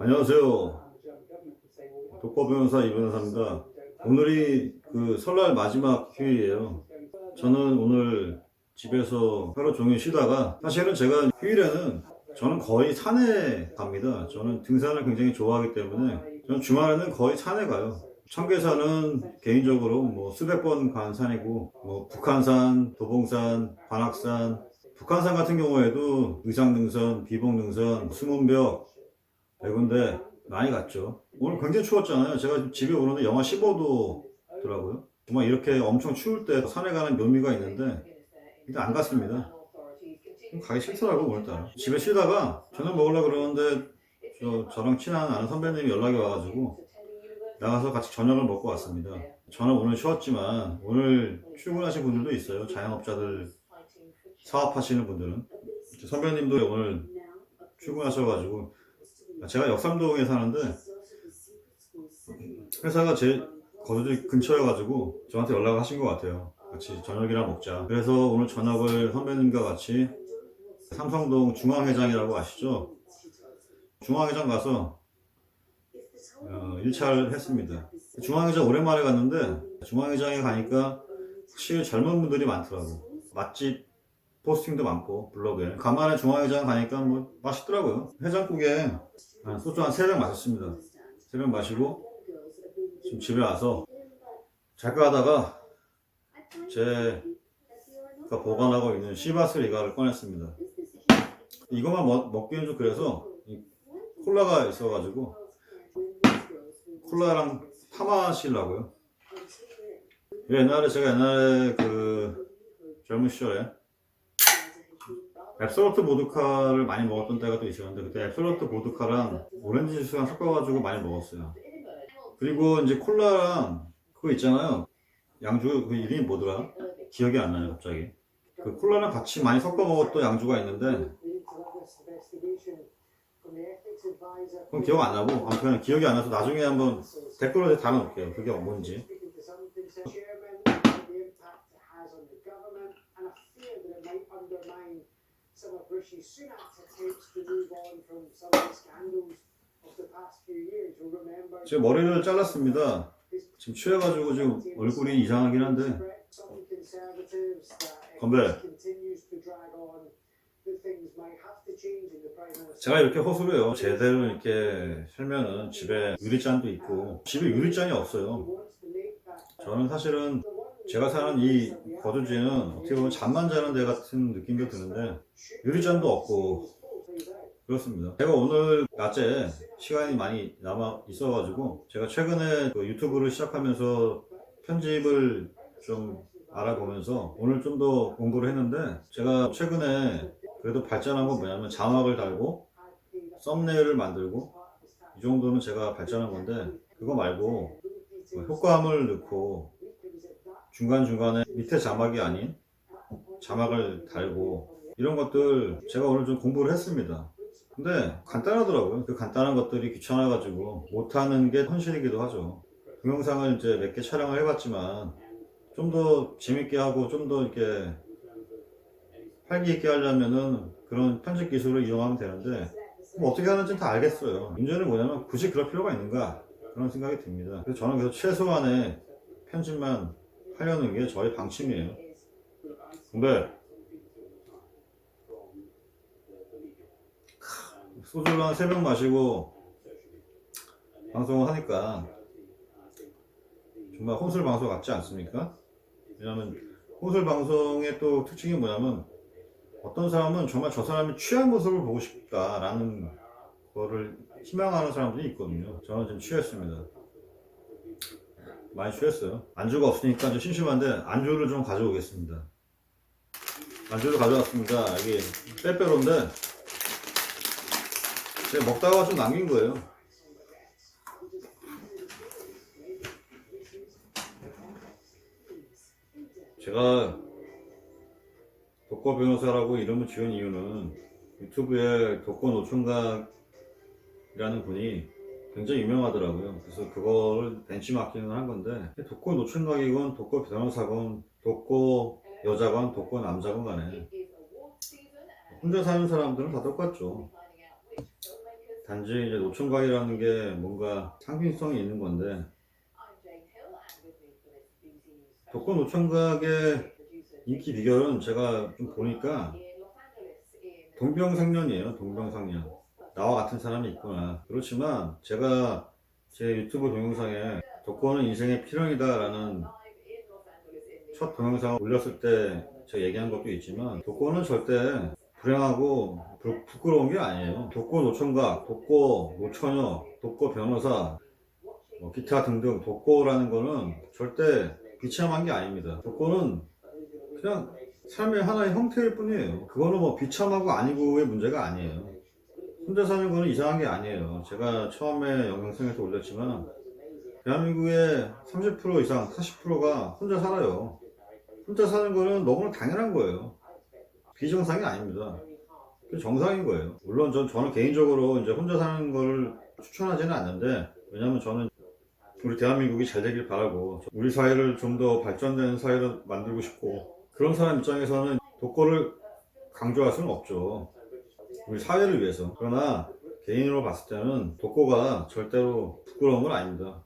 안녕하세요. 독거 변호사 이 변호사입니다. 오늘이 그 설날 마지막 휴일이에요. 저는 오늘 집에서 하루 종일 쉬다가 사실은 제가 휴일에는 저는 거의 산에 갑니다. 저는 등산을 굉장히 좋아하기 때문에 저는 주말에는 거의 산에 가요. 청계산은 개인적으로 뭐 수백 번 간 산이고 뭐 북한산, 도봉산, 관악산 북한산 같은 경우에도 의상능선, 비봉능선, 수문벽 네 군데 많이 갔죠. 오늘 굉장히 추웠잖아요. 제가 집에 오는데 영하 15도더라고요. 정말 이렇게 엄청 추울 때 산에 가는 묘미가 있는데 일단 안 갔습니다. 좀 가기 싫더라고 오늘따라. 집에 쉬다가 저녁 먹으려고 그러는데 저, 저랑 친한 아는 선배님이 연락이 와가지고 나가서 같이 저녁을 먹고 왔습니다. 저는 오늘 쉬었지만 오늘 출근하신 분들도 있어요. 자영업자들 사업하시는 분들은 선배님도 오늘 출근하셔가지고 제가 역삼동에 사는데 회사가 제 거주 근처여가지고 저한테 연락을 하신 것 같아요. 같이 저녁이나 먹자. 그래서 오늘 저녁을 선배님과 같이 삼성동 중앙회장이라고 아시죠? 중앙회장 가서 어, 1차를 했습니다. 중앙회장 오랜만에 갔는데 중앙회장에 가니까 확실히 젊은 분들이 많더라고. 맛집 포스팅도 많고 블로그에 간만에 중앙회장 가니까 뭐 맛있더라고요. 해장국에 한 소주 한 3병 마셨습니다. 3병 마시고 지금 집에 와서 잠깐 하다가 제가 보관하고 있는 시바스 리가를 꺼냈습니다. 이것만 먹, 먹기는 좀 그래서 이 콜라가 있어가지고 콜라랑 파 마시려고요. 옛날에 제가 옛날에 그 젊은 시절에 앱솔루트 보드카를 많이 먹었던 때가 또 있었는데 그때 앱솔루트 보드카랑 오렌지 주스랑 섞어가지고 많이 먹었어요. 그리고 이제 콜라랑 그거 있잖아요. 양주 그 이름이 뭐더라? 기억이 안 나요 갑자기. 그 콜라랑 같이 많이 섞어 먹었던 양주가 있는데 그건 기억 안 나고 아무튼 기억이 안 나서 나중에 한번 댓글로 달아놓을게요. 그게 뭔지. Some of Rishi Sunak's attempts to move on from some of the scandals of the past few years. You'll remember 지금 머리를 잘랐습니다. 지금 취해가지고 지금 얼굴이 이상하긴 한데 some conservatives that it 건배. continues to drag on that things might have to change in the prime minister. 제가 이렇게 허술해요 제대로 이렇게 살면은 집에 유리잔도 있고 집에 유리잔이 없어요. wants to make that 저는 사실은 제가 사는 이 거주지는 어떻게 보면 잠만 자는 데 같은 느낌도 드는데 유리잔도 없고 그렇습니다. 제가 오늘 낮에 시간이 많이 남아 있어가지고 제가 최근에 그 유튜브를 시작하면서 편집을 좀 알아보면서 오늘 좀 더 공부를 했는데 제가 최근에 그래도 발전한 건 뭐냐면 자막을 달고 썸네일을 만들고 이 정도는 제가 발전한 건데 그거 말고 뭐 효과음을 넣고 중간중간에 밑에 자막이 아닌 자막을 달고 이런 것들 제가 오늘 좀 공부를 했습니다. 근데 간단하더라고요. 그 간단한 것들이 귀찮아가지고 못하는 게 현실이기도 하죠. 동영상을 이제 몇 개 촬영을 해봤지만 좀 더 재밌게 하고 좀 더 이렇게 활기 있게 하려면은 그런 편집 기술을 이용하면 되는데 뭐 어떻게 하는지는 다 알겠어요. 문제는 뭐냐면 굳이 그럴 필요가 있는가 그런 생각이 듭니다. 그래서 저는 그래서 최소한의 편집만 하려는 게 저의 방침이에요. 근데 소주를 한 3병 마시고 방송을 하니까 정말 혼술 방송 같지 않습니까? 왜냐면 혼술 방송의 또 특징이 뭐냐면 어떤 사람은 정말 저 사람이 취한 모습을 보고 싶다라는 거를 희망하는 사람들이 있거든요. 저는 지금 취했습니다. 많이 취했어요. 안주가 없으니까 좀 심심한데 안주를 좀 가져오겠습니다. 안주를 가져왔습니다. 이게 빼빼로인데 제가 먹다가 좀 남긴 거예요. 제가 독거 변호사라고 이름을 지은 이유는 유튜브에 독거 노총각이라는 분이 굉장히 유명하더라고요. 그래서 그거를 벤치마킹을 한 건데 독거 노총각이건 독거 변호사건 독거 여자건 독거 남자건 간에 혼자 사는 사람들은 다 똑같죠. 단지 이제 노총각이라는 게 뭔가 상징성이 있는 건데 독거 노총각의 인기 비결은 제가 좀 보니까 동병상련이에요. 동병상련. 나와 같은 사람이 있구나. 그렇지만 제가 제 유튜브 동영상에 독거는 인생의 필연이다라는 첫 동영상을 올렸을 때 제가 얘기한 것도 있지만 독거는 절대 불행하고 부, 부끄러운 게 아니에요. 독거 노총각, 독거 노처녀, 독거 변호사, 뭐 기타 등등 독거라는 거는 절대 비참한 게 아닙니다. 독거는 그냥 삶의 하나의 형태일 뿐이에요. 그거는 뭐 비참하고 아니고의 문제가 아니에요. 혼자 사는 거는 이상한 게 아니에요. 제가 처음에 영상에서 올렸지만 대한민국의 30% 이상, 40%가 혼자 살아요. 혼자 사는 거는 너무나 당연한 거예요. 비정상이 아닙니다. 정상인 거예요. 물론 전, 저는 개인적으로 이제 혼자 사는 걸 추천하지는 않는데, 왜냐면 저는 우리 대한민국이 잘 되길 바라고, 우리 사회를 좀 더 발전된 사회로 만들고 싶고, 그런 사람 입장에서는 독거를 강조할 수는 없죠. 우리 사회를 위해서. 그러나 개인으로 봤을 때는 독거가 절대로 부끄러운 건 아닙니다.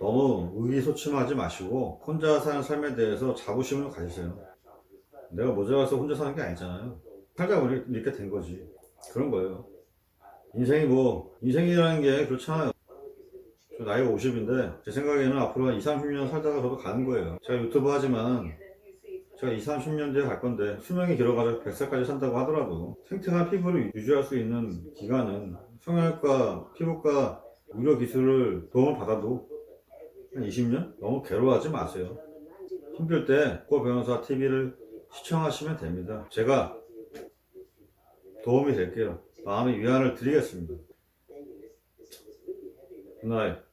너무 의기소침하지 마시고 혼자 사는 삶에 대해서 자부심을 가지세요. 내가 모자라서 혼자 사는 게 아니잖아요. 살다 보니 이렇게 된 거지. 그런 거예요. 인생이 뭐, 인생이라는 게 그렇잖아요. 저 나이가 50인데, 제 생각에는 앞으로 한 2, 30년 살다가 저도 가는 거예요. 제가 유튜브 하지만, 제가 2, 30년 뒤에 갈 건데, 수명이 길어가지고 100살까지 산다고 하더라도, 탱탱한 피부를 유지할 수 있는 기간은 성형외과, 피부과, 의료 기술을 도움을 받아도 한 20년? 너무 괴로워하지 마세요. 힘들 때, 코 변호사 TV를 시청하시면 됩니다. 제가 도움이 될게요. 마음의 위안을 드리겠습니다. 굿나잇.